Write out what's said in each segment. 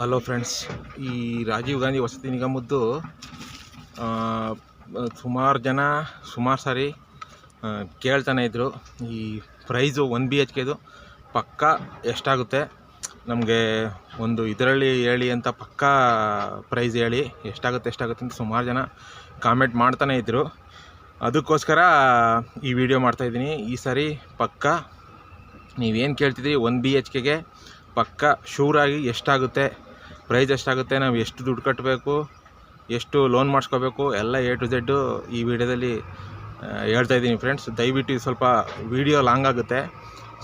Hello friends ಈ ರಾಜೀವ್ ಗಾಂಧಿ ವಸತಿ ನಿಗಮದ್ದು ಸುಮಾರು ಜನ, ಸುಮಾರು ಸಾರಿ ಕೇಳ್ತಾನೆ ಇದ್ದರು ಈ ಪ್ರೈಸು ಒನ್ ಬಿ ಎಚ್ ಕೆದು ಪಕ್ಕ ಎಷ್ಟಾಗುತ್ತೆ? ನಮಗೆ ಒಂದು ಇದರಲ್ಲಿ ಹೇಳಿ ಅಂತ ಪಕ್ಕ ಪ್ರೈಸ್ ಹೇಳಿ ಎಷ್ಟಾಗುತ್ತೆ ಎಷ್ಟಾಗುತ್ತೆ ಅಂತ ಸುಮಾರು ಜನ ಕಾಮೆಂಟ್ ಮಾಡ್ತಾನೆ ಇದ್ದರು ಅದಕ್ಕೋಸ್ಕರ ಈ ವಿಡಿಯೋ ಮಾಡ್ತಾಯಿದ್ದೀನಿ ಈ ಸಾರಿ ಪಕ್ಕ, ನೀವೇನು ಕೇಳ್ತಿದ್ದೀರಿ ಒನ್ ಬಿ ಎಚ್ ಕೆಗೆ ಪಕ್ಕ ಶೂರಾಗಿ ಎಷ್ಟಾಗುತ್ತೆ? ಪ್ರೈಸ್ ಎಷ್ಟಾಗುತ್ತೆ, ನಾವು ಎಷ್ಟು ದುಡ್ಡು ಕಟ್ಟಬೇಕು ಎಷ್ಟು ಲೋನ್ ಮಾಡಿಸ್ಕೋಬೇಕು, ಎಲ್ಲ ಎ ಟು ಝೆಡ್ಡು ಈ ವಿಡಿಯೋದಲ್ಲಿ ಹೇಳ್ತಾ ಇದ್ದೀನಿ ಫ್ರೆಂಡ್ಸ್ ದಯವಿಟ್ಟು ಸ್ವಲ್ಪ ವಿಡಿಯೋ ಲಾಂಗ್ ಆಗುತ್ತೆ.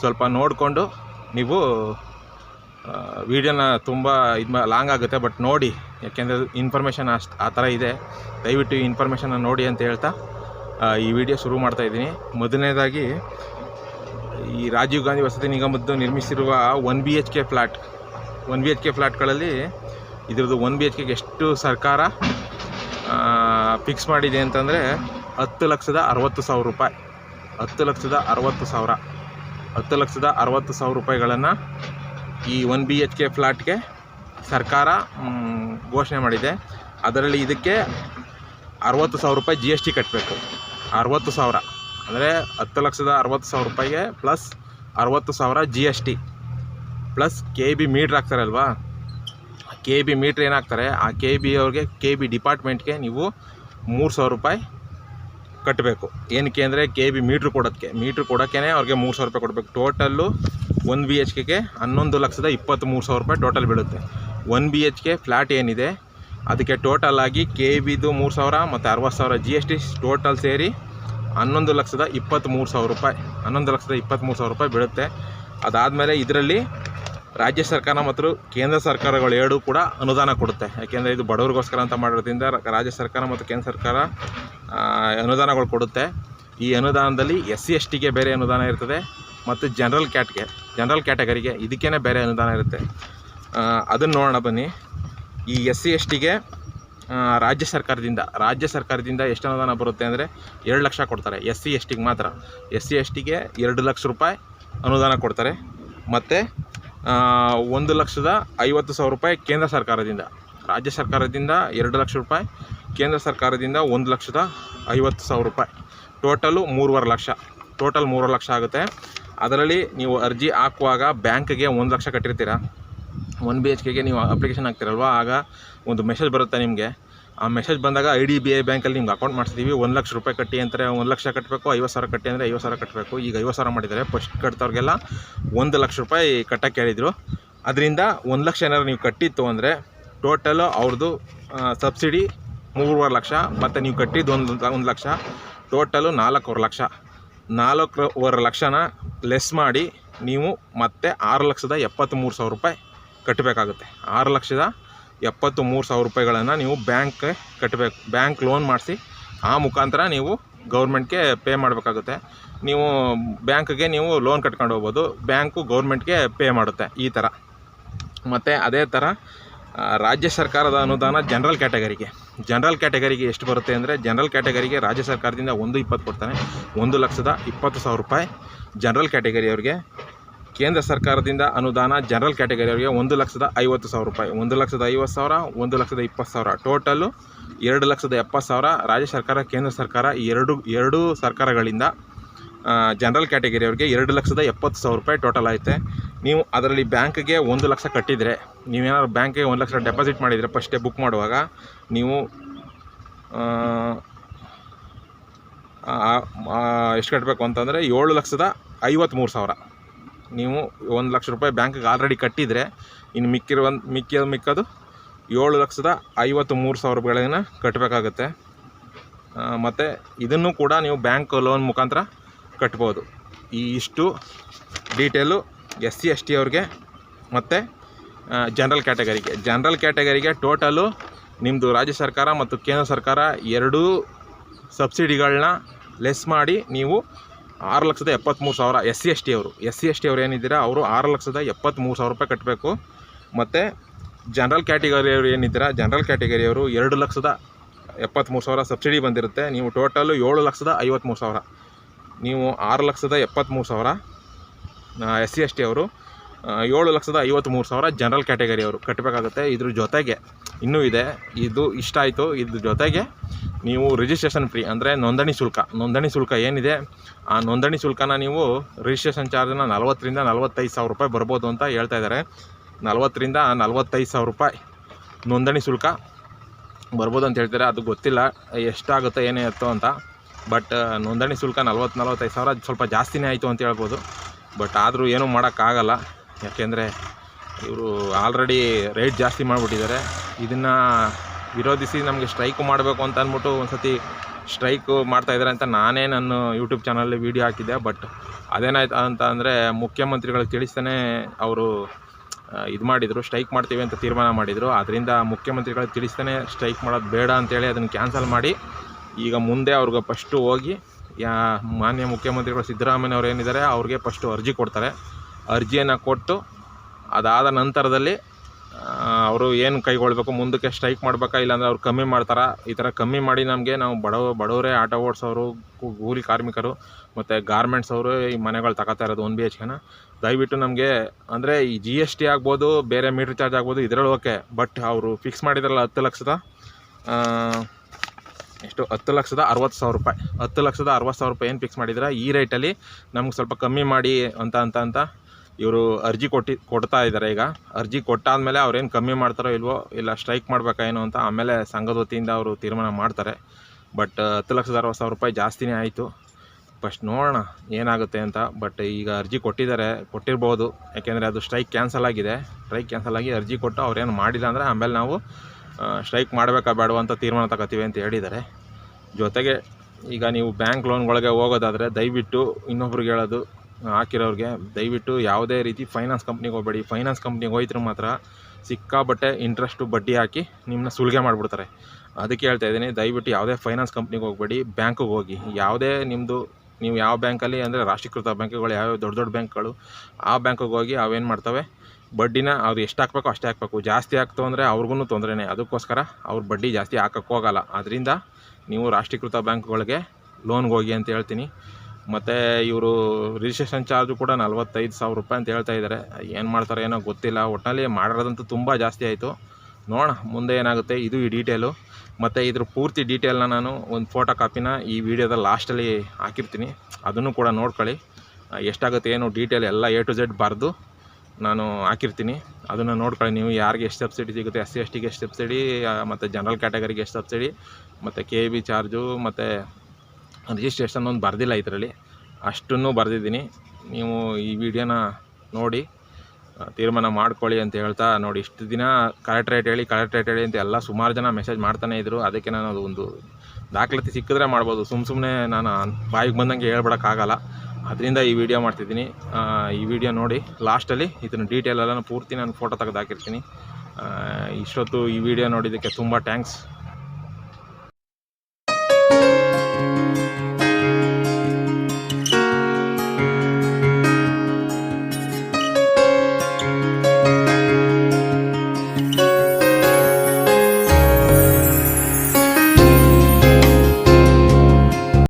ಸ್ವಲ್ಪ ನೋಡಿಕೊಂಡು ನೀವು ವಿಡಿಯೋನ ತುಂಬ ಇದು ಲಾಂಗ್ ಆಗುತ್ತೆ ಬಟ್ ನೋಡಿ, ಯಾಕೆಂದರೆ ಇನ್ಫಾರ್ಮೇಷನ್ ಅಷ್ಟು ಆ ಥರ ಇದೆ. ದಯವಿಟ್ಟು ಈ ಇನ್ಫಾರ್ಮೇಷನ್ನ ನೋಡಿ ಅಂತ ಹೇಳ್ತಾ ಈ ವಿಡಿಯೋ ಶುರು ಮಾಡ್ತಾ ಇದ್ದೀನಿ. ಮೊದಲನೇದಾಗಿ, ಈ ರಾಜೀವ್ ಗಾಂಧಿ ವಸತಿ ನಿಗಮದ್ದು ನಿರ್ಮಿಸಿರುವ one B H K flat one B H K ಫ್ಲ್ಯಾಟ್ಗಳಲ್ಲಿ ಇದ್ರದ್ದು ಒನ್ ಬಿ ಎಚ್ ಕೆಗೆ ಎಷ್ಟು ಸರ್ಕಾರ ಫಿಕ್ಸ್ ಮಾಡಿದೆ ಅಂತಂದರೆ ಹತ್ತು ಲಕ್ಷದ ಅರವತ್ತು ಸಾವಿರ ರೂಪಾಯಿ. ಹತ್ತು ಲಕ್ಷದ ಅರವತ್ತು ಸಾವಿರ. ಹತ್ತು ಲಕ್ಷದ ಅರವತ್ತು ಸಾವಿರ ರೂಪಾಯಿಗಳನ್ನು ಈ ಒನ್ ಬಿ ಎಚ್ ಕೆ ಫ್ಲ್ಯಾಟ್ಗೆ ಸರ್ಕಾರ ಘೋಷಣೆ ಮಾಡಿದೆ. ಅದರಲ್ಲಿ ಇದಕ್ಕೆ ಅರವತ್ತು ಸಾವಿರ ರೂಪಾಯಿ ಜಿ ಎಸ್ ಟಿ ಕಟ್ಟಬೇಕು ಅರವತ್ತು ಸಾವಿರ. ಅಂದರೆ ಹತ್ತು ಲಕ್ಷದ ಅರವತ್ತು ಸಾವಿರ ರೂಪಾಯಿಗೆ ಪ್ಲಸ್ ಅರವತ್ತು ಸಾವಿರ G S T plus K B meter ಹಾಕ್ತಾರಲ್ವಾ? K B meter ಏನಾಗ್ತಾರೆ? ಆ ಕೆ ಬಿ ಅವ್ರಿಗೆ ಕೆ ಬಿ ಡಿಪಾರ್ಟ್ಮೆಂಟ್ಗೆ ನೀವು ಮೂರು ಸಾವಿರ ರೂಪಾಯಿ ಕಟ್ಟಬೇಕು ಏನಕ್ಕೆ ಅಂದರೆ ಕೆ ಬಿ ಮೀಟ್ರ್ ಕೊಡೋದಕ್ಕೆ. ಮೀಟ್ರ್ ಕೊಡೋಕ್ಕೇ ಅವ್ರಿಗೆ ಮೂರು ಸಾವಿರ ರೂಪಾಯಿ ಕೊಡಬೇಕು. ಟೋಟಲ್ಲು ಒನ್ ಬಿ ಎಚ್ ಕೆಗೆ ಹನ್ನೊಂದು ಲಕ್ಷದ ಇಪ್ಪತ್ತ್ಮೂರು ಸಾವಿರ ರೂಪಾಯಿ ಟೋಟಲ್ ಬೀಳುತ್ತೆ. One B H K flat ಏನಿದೆ, ಅದಕ್ಕೆ ಟೋಟಲ್ ಆಗಿ ಕೆ ಬಿದು ಮೂರು ಸಾವಿರ ಮತ್ತು ಅರವತ್ತು ಸಾವಿರ ಜಿ ಎಸ್ ಟಿ ಟೋಟಲ್ ಸೇರಿ ಹನ್ನೊಂದು ಲಕ್ಷದ ಇಪ್ಪತ್ತ್ಮೂರು ಸಾವಿರ ರೂಪಾಯಿ. ಹನ್ನೊಂದು ಲಕ್ಷದ ಇಪ್ಪತ್ತ್ಮೂರು ಸಾವಿರ ರೂಪಾಯಿ ಬೀಳುತ್ತೆ. ಅದಾದಮೇಲೆ ಇದರಲ್ಲಿ ರಾಜ್ಯ ಸರ್ಕಾರ ಮತ್ತು ಕೇಂದ್ರ ಸರ್ಕಾರಗಳು ಎರಡೂ ಕೂಡ ಅನುದಾನ ಕೊಡುತ್ತೆ. ಯಾಕೆಂದರೆ ಇದು ಬಡವರಿಗೋಸ್ಕರ ಅಂತ ಮಾಡಿರೋದ್ರಿಂದ ರಾಜ್ಯ ಸರ್ಕಾರ ಮತ್ತು ಕೇಂದ್ರ ಸರ್ಕಾರ ಅನುದಾನಗಳು ಕೊಡುತ್ತೆ. ಈ ಅನುದಾನದಲ್ಲಿ ಎಸ್ ಸಿ ಎಸ್ ಟಿಗೆ ಬೇರೆ ಅನುದಾನ ಇರ್ತದೆ ಮತ್ತು ಜನರಲ್ ಕ್ಯಾಟ್ಗೆ ಜನರಲ್ ಕ್ಯಾಟಗರಿಗೆ ಇದಕ್ಕೇ ಬೇರೆ ಅನುದಾನ ಇರುತ್ತೆ. ಅದನ್ನು ನೋಡೋಣ ಬನ್ನಿ. ಈ ಎಸ್ ಸಿ ಎಸ್ ಟಿಗೆ ರಾಜ್ಯ ಸರ್ಕಾರದಿಂದ ರಾಜ್ಯ ಸರ್ಕಾರದಿಂದ ಎಷ್ಟು ಅನುದಾನ ಬರುತ್ತೆ ಅಂದರೆ ಎರಡು ಲಕ್ಷ ಕೊಡ್ತಾರೆ ಎಸ್ ಸಿ ಎಸ್ ಟಿಗೆ ಮಾತ್ರ. ಎಸ್ ಸಿ ಎಸ್ ಟಿಗೆ ಎರಡು ಲಕ್ಷ ರೂಪಾಯಿ ಅನುದಾನ ಕೊಡ್ತಾರೆ. ಮತ್ತು ಒಂದು ಲಕ್ಷದ ಐವತ್ತು ಸಾವಿರ ರೂಪಾಯಿ ಕೇಂದ್ರ ಸರ್ಕಾರದಿಂದ, ರಾಜ್ಯ ಸರ್ಕಾರದಿಂದ ಎರಡು ಲಕ್ಷ ರೂಪಾಯಿ, ಕೇಂದ್ರ ಸರ್ಕಾರದಿಂದ ಒಂದು ಲಕ್ಷದ ಐವತ್ತು ಸಾವಿರ ರೂಪಾಯಿ. ಟೋಟಲು ಮೂರುವರೆ ಲಕ್ಷ. ಟೋಟಲ್ ಮೂರು ಲಕ್ಷ ಆಗುತ್ತೆ. ಅದರಲ್ಲಿ ನೀವು ಅರ್ಜಿ ಹಾಕುವಾಗ ಬ್ಯಾಂಕ್ಗೆ ಒಂದು ಲಕ್ಷ ಕಟ್ಟಿರ್ತೀರ? ಒನ್ ಬಿ ಎಚ್ ಕೆಗೆ ನೀವು ಅಪ್ಲಿಕೇಶನ್ ಹಾಕ್ತಿರಲ್ವ? ಆಗ ಒಂದು ಮೆಸೇಜ್ ಬರುತ್ತೆ ನಿಮಗೆ. ಆ ಮೆಸೇಜ್ ಬಂದಾಗ ಐ ಡಿ ಬಿ ಐ ಬ್ಯಾಂಕಲ್ಲಿ ನಿಮ್ಗೆ ಅಕೌಂಟ್ ಮಾಡಿಸ್ತೀವಿ ಒಂದು ಲಕ್ಷ ರೂಪಾಯಿ ಕಟ್ಟಿ ಅಂತಾರೆ ಒಂದು ಲಕ್ಷ ಕಟ್ಟಬೇಕು ಐವತ್ತು ಸಾವಿರ ಕಟ್ಟಿ ಅಂದರೆ ಐವತ್ತು ಸಾವಿರ ಕಟ್ಟಬೇಕು ಈಗ ಐವತ್ತು ಸಾವಿರ ಮಾಡಿದರೆ ಫಸ್ಟ್ ಕಟ್ತವ್ರಿಗೆಲ್ಲ ಒಂದು ಲಕ್ಷ ರೂಪಾಯಿ ಕಟ್ಟಕ್ಕೆ ಹೇಳಿದರು. ಅದರಿಂದ ಒಂದು ಲಕ್ಷ ಏನಾದ್ರು ನೀವು ಕಟ್ಟಿತ್ತು ಅಂದರೆ ಟೋಟಲು ಅವ್ರದ್ದು ಸಬ್ಸಿಡಿ ಮೂರುವರೆ ಲಕ್ಷ, ಮತ್ತು ನೀವು ಕಟ್ಟಿದ್ದು ಒಂದು ಒಂದು ಲಕ್ಷ ಟೋಟಲು ನಾಲ್ಕೂವರೆ ಲಕ್ಷ. ನಾಲ್ಕೂವರೆ ಲಕ್ಷನ ಲೆಸ್ ಮಾಡಿ ನೀವು ಮತ್ತೆ ಆರು ಲಕ್ಷದ ಎಪ್ಪತ್ತ್ಮೂರು ಸಾವಿರ ರೂಪಾಯಿ ಕಟ್ಟಬೇಕಾಗುತ್ತೆ ಆರು ಲಕ್ಷದ ಎಪ್ಪತ್ತು ಮೂರು ಸಾವಿರ ರೂಪಾಯಿಗಳನ್ನು ನೀವು ಬ್ಯಾಂಕ್ಗೆ ಕಟ್ಟಬೇಕು ಬ್ಯಾಂಕ್ ಲೋನ್ ಮಾಡಿಸಿ, ಆ ಮುಖಾಂತರ ನೀವು ಗೌರ್ಮೆಂಟ್ಗೆ ಪೇ ಮಾಡಬೇಕಾಗುತ್ತೆ. ನೀವು ಬ್ಯಾಂಕ್ಗೆ ನೀವು ಲೋನ್ ಕಟ್ಕೊಂಡು ಹೋಗ್ಬೋದು. ಬ್ಯಾಂಕು ಗೌರ್ಮೆಂಟ್ಗೆ ಪೇ ಮಾಡುತ್ತೆ. ಈ ಥರ ಮತ್ತು ಅದೇ ಥರ ರಾಜ್ಯ ಸರ್ಕಾರದ ಅನುದಾನ ಜನರಲ್ ಕ್ಯಾಟಗರಿಗೆ ಜನರಲ್ ಕ್ಯಾಟಗರಿಗೆ ಎಷ್ಟು ಬರುತ್ತೆ ಅಂದರೆ ಜನರಲ್ ಕ್ಯಾಟಗರಿಗೆ ರಾಜ್ಯ ಸರ್ಕಾರದಿಂದ ಒಂದು ಇಪ್ಪತ್ತು ಕೊಡ್ತಾನೆ. ಒಂದು ಲಕ್ಷದ ಇಪ್ಪತ್ತು ಸಾವಿರ ರೂಪಾಯಿ ಜನರಲ್ ಕ್ಯಾಟಗರಿಯವ್ರಿಗೆ ಕೇಂದ್ರ ಸರ್ಕಾರದಿಂದ ಅನುದಾನ ಜನರಲ್ ಕ್ಯಾಟಗರಿಯವರಿಗೆ ಒಂದು ಲಕ್ಷದ ಐವತ್ತು ಸಾವಿರ ರೂಪಾಯಿ, ಒಂದು ಲಕ್ಷದ ಐವತ್ತು ಸಾವಿರ, ಒಂದು ಲಕ್ಷದ ಇಪ್ಪತ್ತು ಸಾವಿರ. ಟೋಟಲು ಎರಡು ಲಕ್ಷದ ಎಪ್ಪತ್ತು ಸಾವಿರ. ರಾಜ್ಯ ಸರ್ಕಾರ, ಕೇಂದ್ರ ಸರ್ಕಾರ ಎರಡು, ಎರಡೂ ಸರ್ಕಾರಗಳಿಂದ ಜನರಲ್ ಕ್ಯಾಟಗರಿಯವ್ರಿಗೆ ಎರಡು ಲಕ್ಷದ ಎಪ್ಪತ್ತು ಸಾವಿರ ರೂಪಾಯಿ ಟೋಟಲ್ ಐತೆ ನೀವು ಅದರಲ್ಲಿ ಬ್ಯಾಂಕ್ಗೆ ಒಂದು ಲಕ್ಷ ಕಟ್ಟಿದರೆ, ನೀವೇನಾದ್ರು ಬ್ಯಾಂಕ್ಗೆ ಒಂದು ಲಕ್ಷ ಡೆಪಾಸಿಟ್ ಮಾಡಿದರೆ ಫಸ್ಟೇ ಬುಕ್ ಮಾಡುವಾಗ ನೀವು ಎಷ್ಟು ಕಟ್ಟಬೇಕು ಅಂತಂದರೆ ಏಳು ಲಕ್ಷದ ಐವತ್ತ್ಮೂರು ಸಾವಿರ. ನೀವು ಒಂದು ಲಕ್ಷ ರೂಪಾಯಿ ಬ್ಯಾಂಕಿಗೆ ಆಲ್ರೆಡಿ ಕಟ್ಟಿದರೆ, ಇನ್ನು ಮಿಕ್ಕಿರೋ ಒಂದು ಮಿಕ್ಕಿ ಮಿಕ್ಕದು ಏಳು ಲಕ್ಷದ ಐವತ್ತು ಮೂರು ಸಾವಿರ ರೂಪಾಯಿಗಳನ್ನ ಕಟ್ಟಬೇಕಾಗತ್ತೆ ಮತ್ತು ಇದನ್ನು ಕೂಡ ನೀವು ಬ್ಯಾಂಕ್ ಲೋನ್ ಮುಖಾಂತರ ಕಟ್ಬೋದು. ಈ ಇಷ್ಟು detail S C S T ಅವ್ರಿಗೆ, ಮತ್ತು ಜನರಲ್ ಕ್ಯಾಟಗರಿಗೆ. ಜನರಲ್ ಕ್ಯಾಟಗರಿಗೆ ಟೋಟಲು ನಿಮ್ಮದು ರಾಜ್ಯ ಸರ್ಕಾರ ಮತ್ತು ಕೇಂದ್ರ ಸರ್ಕಾರ ಎರಡೂ ಸಬ್ಸಿಡಿಗಳನ್ನ ಲೆಸ್ ಮಾಡಿ ನೀವು ಆರು ಲಕ್ಷದ ಎಪ್ಪತ್ತ್ಮೂರು ಸಾವಿರ ಎಸ್ ಸಿ ಎಸ್ ಟಿ ಅವರು. ಎಸ್ ಸಿ ಎಸ್ ಟಿ ಅವ್ರು ಏನಿದ್ದೀರಾ, ಅವರು ಆರು ಲಕ್ಷದ ಎಪ್ಪತ್ತ್ಮೂರು ಸಾವಿರ ರೂಪಾಯಿ ಕಟ್ಟಬೇಕು ಮತ್ತು ಜನರಲ್ ಕ್ಯಾಟಗರಿಯವರು ಏನಿದ್ದೀರಾ, ಜನರಲ್ ಕ್ಯಾಟಗರಿಯವರು ಎರಡು ಲಕ್ಷದ ಎಪ್ಪತ್ತ್ಮೂರು ಸಾವಿರ ಸಬ್ಸಿಡಿ ಬಂದಿರುತ್ತೆ. ನೀವು ಟೋಟಲು ಏಳು ಲಕ್ಷದ ಐವತ್ತ್ಮೂರು ಸಾವಿರ. ನೀವು ಆರು ಲಕ್ಷದ ಎಪ್ಪತ್ತ್ಮೂರು ಸಾವಿರ ಎಸ್ ಸಿ ಎಸ್ ಟಿ ಅವರು ಏಳು ಲಕ್ಷದ ಐವತ್ತ್ಮೂರು ಸಾವಿರ ಜನರಲ್ ಕ್ಯಾಟಗರಿ ಅವರು ಕಟ್ಟಬೇಕಾಗುತ್ತೆ ಇದ್ರ ಜೊತೆಗೆ ಇನ್ನೂ ಇದೆ, ಇದು ಇಷ್ಟ ಆಯಿತು. ಇದ್ರ ಜೊತೆಗೆ ನೀವು ರಿಜಿಸ್ಟ್ರೇಷನ್ ಫ್ರೀ ಅಂದರೆ ನೋಂದಣಿ ಶುಲ್ಕ. ನೋಂದಣಿ ಶುಲ್ಕ ಏನಿದೆ? ಆ ನೋಂದಣಿ ಶುಲ್ಕನ ನೀವು ರಿಜಿಸ್ಟ್ರೇಷನ್ ಚಾರ್ಜನ್ನ ನಲ್ವತ್ತರಿಂದ ನಲ್ವತ್ತೈದು ಸಾವಿರ ರೂಪಾಯಿ ಬರ್ಬೋದು ಅಂತ ಹೇಳ್ತಾ ಇದ್ದಾರೆ. ನಲ್ವತ್ತರಿಂದ ನಲ್ವತ್ತೈದು ಸಾವಿರ ರೂಪಾಯಿ ನೋಂದಣಿ ಶುಲ್ಕ ಬರ್ಬೋದು ಅಂತ ಹೇಳ್ತಾರೆ? ಅದು ಗೊತ್ತಿಲ್ಲ, ಎಷ್ಟಾಗುತ್ತೋ ಏನೇ ಅಂತ. ಬಟ್ ನೋಂದಣಿ ಶುಲ್ಕ ನಲ್ವತ್ತು, ನಲ್ವತ್ತೈದು ಸಾವಿರ ಸ್ವಲ್ಪ ಜಾಸ್ತಿನೇ ಆಯಿತು ಅಂತ ಹೇಳ್ಬೋದು. ಬಟ್ ಆದರೂ ಏನೂ ಮಾಡೋಕ್ಕಾಗಲ್ಲ. ಯಾಕೆಂದರೆ ಇವರು ಆಲ್ರೆಡಿ ರೇಟ್ ಜಾಸ್ತಿ ಮಾಡಿಬಿಟ್ಟಿದ್ದಾರೆ. ಇದನ್ನು ವಿರೋಧಿಸಿ ನಮಗೆ ಸ್ಟ್ರೈಕು ಮಾಡಬೇಕು ಅಂತ ಅಂದ್ಬಿಟ್ಟು ಒಂದು ಸತಿ ಸ್ಟ್ರೈಕು ಮಾಡ್ತಾಯಿದ್ದಾರೆ ಅಂತ ನಾನೇ ನನ್ನ ಯೂಟ್ಯೂಬ್ ಚಾನಲಲ್ಲಿ ವೀಡಿಯೋ ಹಾಕಿದ್ದೆ. ಬಟ್ ಅದೇನಾಯ್ತು ಅಂತ ಅಂದರೆ ಮುಖ್ಯಮಂತ್ರಿಗಳಿಗೆ ತಿಳಿಸ್ತಾನೆ ಅವರು ಇದು ಮಾಡಿದರು, ಸ್ಟ್ರೈಕ್ ಮಾಡ್ತೀವಿ ಅಂತ ತೀರ್ಮಾನ ಮಾಡಿದರು. ಅದರಿಂದ ಮುಖ್ಯಮಂತ್ರಿಗಳಿಗೆ ತಿಳಿಸ್ತಾನೆ ಸ್ಟ್ರೈಕ್ ಮಾಡೋದು ಬೇಡ ಅಂತೇಳಿ ಅದನ್ನು ಕ್ಯಾನ್ಸಲ್ ಮಾಡಿ ಈಗ ಮುಂದೆ ಅವ್ರಿಗೆ ಫಸ್ಟು ಹೋಗಿ, ಯಾ, ಮಾನ್ಯ ಮುಖ್ಯಮಂತ್ರಿಗಳು ಸಿದ್ದರಾಮಯ್ಯ ಅವ್ರು ಏನಿದ್ದಾರೆ, ಅವ್ರಿಗೆ ಫಸ್ಟು ಅರ್ಜಿ ಕೊಡ್ತಾರೆ. ಅರ್ಜಿಯನ್ನು ಕೊಟ್ಟು ಅದಾದ ನಂತರದಲ್ಲಿ ಅವರು ಏನು ಕೈಗೊಳ್ಬೇಕು, ಮುಂದಕ್ಕೆ ಸ್ಟ್ರೈಕ್ ಮಾಡಬೇಕಾ, ಇಲ್ಲಾಂದರೆ ಅವ್ರು ಕಮ್ಮಿ ಮಾಡ್ತಾರಾ? ಈ ಥರ ಕಮ್ಮಿ ಮಾಡಿ ನಮಗೆ ನಾವು ಬಡವ, ಬಡವರೇ ಆಟೋ ಓಡಿಸೋರು ಕೂಲಿ ಕಾರ್ಮಿಕರು, ಮತ್ತು ಗಾರ್ಮೆಂಟ್ಸ್ ಅವರು ಈ ಮನೆಗಳು ತಗೋತಾ ಇರೋದು ಒನ್ ಬಿ ಎಚ್ ಕೆನ ದಯವಿಟ್ಟು ನಮಗೆ ಅಂದರೆ ಈ ಜಿ ಎಸ್ ಟಿ ಆಗ್ಬೋದು, ಬೇರೆ ಮೀಟ್ರ್ ಚಾರ್ಜ್ ಆಗ್ಬೋದು, ಇದರಲ್ಲಿ ಓಕೆ ಬಟ್ ಅವರು ಫಿಕ್ಸ್ ಮಾಡಿದ್ರಲ್ಲ ಹತ್ತು ಲಕ್ಷದ ಎಷ್ಟು? ಹತ್ತು ಲಕ್ಷದ ಅರವತ್ತು ಸಾವಿರ ರೂಪಾಯಿ. ಹತ್ತು ಲಕ್ಷದ ಅರವತ್ತು ಸಾವಿರ ರೂಪಾಯಿ ಏನು ಫಿಕ್ಸ್ ಮಾಡಿದ್ರೆ? ಈ ರೇಟಲ್ಲಿ ನಮ್ಗೆ ಸ್ವಲ್ಪ ಕಮ್ಮಿ ಮಾಡಿ ಅಂತ ಅಂತ ಅಂತ ಇವರು ಅರ್ಜಿ ಕೊಟ್ಟಿ, ಕೊಡ್ತಾ ಇದ್ದಾರೆ ಈಗ. ಅರ್ಜಿ ಕೊಟ್ಟಾದಮೇಲೆ ಅವ್ರೇನು ಕಮ್ಮಿ ಮಾಡ್ತಾರೋ ಇಲ್ವೋ, ಇಲ್ಲ ಸ್ಟ್ರೈಕ್ ಮಾಡಬೇಕಾ ಏನು ಅಂತ ಆಮೇಲೆ ಸಂಘದ ವತಿಯಿಂದ ಅವರು ತೀರ್ಮಾನ ಮಾಡ್ತಾರೆ. ಬಟ್, ಹತ್ತು ಲಕ್ಷದ ಅರವತ್ತು ಸಾವಿರ ರೂಪಾಯಿ ಜಾಸ್ತಿನೇ ಆಯಿತು. ಫಸ್ಟ್ ನೋಡೋಣ ಏನಾಗುತ್ತೆ ಅಂತ. ಬಟ್ ಈಗ ಅರ್ಜಿ ಕೊಟ್ಟಿದ್ದಾರೆ, ಕೊಟ್ಟಿರ್ಬೋದು. ಯಾಕೆಂದರೆ ಅದು ಸ್ಟ್ರೈಕ್ ಕ್ಯಾನ್ಸಲ್ ಆಗಿದೆ. ಸ್ಟ್ರೈಕ್ ಕ್ಯಾನ್ಸಲ್ ಆಗಿ ಅರ್ಜಿ ಕೊಟ್ಟು ಅವ್ರೇನು ಮಾಡಿಲ್ಲ ಅಂದರೆ ಆಮೇಲೆ ನಾವು ಸ್ಟ್ರೈಕ್ ಮಾಡಬೇಕಾ ಬೇಡವ ಅಂತ ತೀರ್ಮಾನ ತಗೋತೀವಿ ಅಂತ ಹೇಳಿದ್ದಾರೆ. ಜೊತೆಗೆ ಈಗ ನೀವು ಬ್ಯಾಂಕ್ ಲೋನ್ಗಳಿಗೆ ಹೋಗೋದಾದರೆ ದಯವಿಟ್ಟು ಇನ್ನೊಬ್ರಿಗೆ ಹೇಳೋದು ಹಾಕಿರೋರಿಗೆ ದಯವಿಟ್ಟು ಯಾವುದೇ ರೀತಿ ಫೈನಾನ್ಸ್ ಕಂಪ್ನಿಗೆ ಹೋಗಬೇಡಿ. ಫೈನಾನ್ಸ್ ಕಂಪ್ನಿಗೆ ಹೋಯ್ತಾರೆ ಮಾತ್ರ ಸಿಕ್ಕಾಬಟ್ಟೆ ಇಂಟ್ರೆಸ್ಟು ಬಡ್ಡಿ ಹಾಕಿ ನಿಮ್ಮನ್ನ ಸುಲಿಗೆ ಮಾಡಿಬಿಡ್ತಾರೆ. ಅದಕ್ಕೆ ಹೇಳ್ತಾ ಇದ್ದೀನಿ, ದಯವಿಟ್ಟು ಯಾವುದೇ ಫೈನಾನ್ಸ್ ಕಂಪ್ನಿಗೆ ಹೋಗಬೇಡಿ. ಬ್ಯಾಂಕಿಗೆ ಹೋಗಿ, ಯಾವುದೇ ನಿಮ್ಮದು ನೀವು ಯಾವ ಬ್ಯಾಂಕಲ್ಲಿ ಅಂದರೆ ರಾಷ್ಟ್ರೀಕೃತ ಬ್ಯಾಂಕ್ಗಳು, ಯಾವ್ಯಾವ ದೊಡ್ಡ ದೊಡ್ಡ ಬ್ಯಾಂಕ್ಗಳು, ಆ ಬ್ಯಾಂಕಿಗೆ ಹೋಗಿ ಅವೇನು ಮಾಡ್ತವೆ? ಬಡ್ಡಿನ ಅವ್ರು ಎಷ್ಟು ಹಾಕ್ಬೇಕು ಅಷ್ಟೇ ಹಾಕ್ಬೇಕು. ಜಾಸ್ತಿ ಹಾಕ್ತು ಅಂದರೆ ಅವ್ರಿಗೂ ತೊಂದರೆನೇ. ಅದಕ್ಕೋಸ್ಕರ ಅವ್ರ ಬಡ್ಡಿ ಜಾಸ್ತಿ ಹಾಕಕ್ಕೆ ಹೋಗಲ್ಲ. ಅದರಿಂದ ನೀವು ರಾಷ್ಟ್ರೀಕೃತ ಬ್ಯಾಂಕ್ಗಳಿಗೆ ಲೋನ್ಗೆ ಹೋಗಿ ಅಂತ ಹೇಳ್ತೀನಿ. ಮತ್ತು ಇವರು ರಿಜಿಸ್ಟ್ರೇಷನ್ ಚಾರ್ಜು ಕೂಡ ನಲ್ವತ್ತೈದು ಸಾವಿರ ರೂಪಾಯಿ ಅಂತ ಹೇಳ್ತಾ ಇದ್ದಾರೆ ಏನು ಮಾಡ್ತಾರೆ ಏನೋ ಗೊತ್ತಿಲ್ಲ. ಒಟ್ಟಿನಲ್ಲಿ ಮಾಡಿರೋದಂತೂ ತುಂಬ ಜಾಸ್ತಿ ಆಯಿತು. ನೋಡೋಣ, ಮುಂದೆ ಏನಾಗುತ್ತೆ ಇದು ಈ ಡೀಟೇಲು ಮತ್ತು ಇದ್ರ ಪೂರ್ತಿ ಡೀಟೇಲ್ನ ನಾನು ಒಂದು ಫೋಟೋ ಕಾಪಿನ ಈ ವಿಡಿಯೋದ ಲಾಸ್ಟಲ್ಲಿ ಹಾಕಿರ್ತೀನಿ. ಅದನ್ನು ಕೂಡ ನೋಡ್ಕೊಳ್ಳಿ. ಎಷ್ಟಾಗುತ್ತೆ, ಏನು ಡೀಟೇಲ್ ಎಲ್ಲ ಎ ಟು ಝೆಡ್ ಬರೆದು ನಾನು ಹಾಕಿರ್ತೀನಿ. ಅದನ್ನು ನೋಡ್ಕೊಳ್ಳಿ ನೀವು. ಯಾರಿಗೆ ಎಷ್ಟು ಸಬ್ಸಿಡಿ ಸಿಗುತ್ತೆ, ಎಸ್ ಸಿ, ಎಸ್ ಎಷ್ಟು ಸಬ್ಸಿಡಿ ಮತ್ತು ಜನರಲ್ ಕ್ಯಾಟಗರಿಗೆ ಎಷ್ಟು ಸಬ್ಸಿಡಿ ಮತ್ತು ಕೆ ಬಿ ಚಾರ್ಜು ಮತ್ತು ರಿಜಿಸ್ಟ್ರೇಷನ್ ಒಂದು ಬರೆದಿಲ್ಲ ಇದರಲ್ಲಿ. ಅಷ್ಟನ್ನು ಬರೆದಿದ್ದೀನಿ. ನೀವು ಈ ವಿಡಿಯೋನ ನೋಡಿ ತೀರ್ಮಾನ ಮಾಡ್ಕೊಳ್ಳಿ ಅಂತ ಹೇಳ್ತಾ ನೋಡಿ. ಇಷ್ಟು ದಿನ ಕರೆಕ್ಟ್ ರೇಟ್ ಹೇಳಿ ಕರೆಕ್ಟ್ ರೇಟ್ ಹೇಳಿ ಅಂತ ಎಲ್ಲ ಸುಮಾರು ಜನ ಮೆಸೇಜ್ ಮಾಡ್ತಾನೆ ಇದ್ದರು ಅದಕ್ಕೆ ನಾನು ಅದು ಒಂದು ದಾಖಲಾತಿ ಸಿಕ್ಕಿದ್ರೆ ಮಾಡ್ಬೋದು. ಸುಮ್ಮ ಸುಮ್ಮನೆ ನಾನು ಬಾಯಿಗೆ ಬಂದಂಗೆ ಹೇಳ್ಬಿಡೋಕ್ಕಾಗಲ್ಲ. ಅದರಿಂದ ಈ ವಿಡಿಯೋ ಮಾಡ್ತಿದ್ದೀನಿ. ಈ ವಿಡಿಯೋ ನೋಡಿ ಲಾಸ್ಟಲ್ಲಿ ಇದನ್ನು ಡೀಟೇಲ್ ಎಲ್ಲ ಪೂರ್ತಿ ನಾನು ಫೋಟೋ ತೆಗೆದು ಹಾಕಿರ್ತೀನಿ. ಇಷ್ಟೊತ್ತು ಈ ವಿಡಿಯೋ ನೋಡಿದ್ದಕ್ಕೆ ತುಂಬ ಥ್ಯಾಂಕ್ಸ್